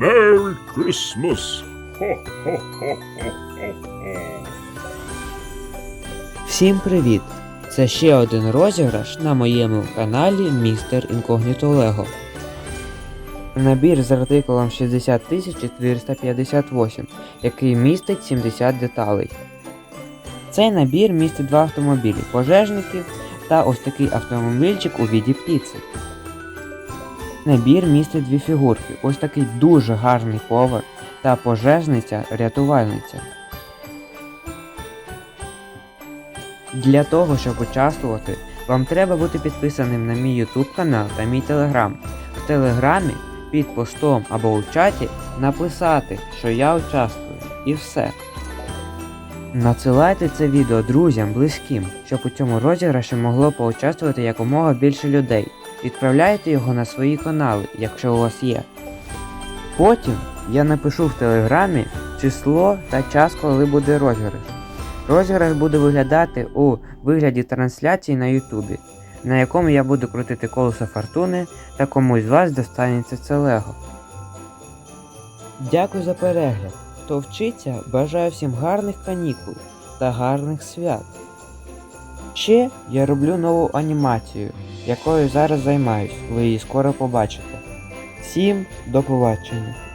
Merry Christmas! Ho-ho-ho-ho-ho-ho! Всім привіт! Це ще один розіграш на моєму каналі Містер Інкогніто Лего. Набір з артикулом 60458, який містить 70 деталей. Цей набір містить два автомобілі пожежників та ось такий автомобільчик у віді піци. Набір містить дві фігурки, ось такий дуже гарний повар та пожежниця-рятувальниця. Для того, щоб участвувати, вам треба бути підписаним на мій YouTube канал та мій Telegram. В Телеграмі під постом або у чаті написати, що я участвую, і все. Надсилайте це відео друзям, близьким, щоб у цьому розіграші могло поучаствувати якомога більше людей. Відправляйте його на свої канали, якщо у вас є. Потім я напишу в телеграмі число та час, коли буде розіграш. Розіграш буде виглядати у вигляді трансляції на Ютубі, на якому я буду крутити колесо фортуни та комусь з вас достанеться це лего. Дякую за перегляд. Хто вчиться, бажаю всім гарних канікул та гарних свят. Ще я роблю нову анімацію, якою зараз займаюсь, ви її скоро побачите. Всім до побачення!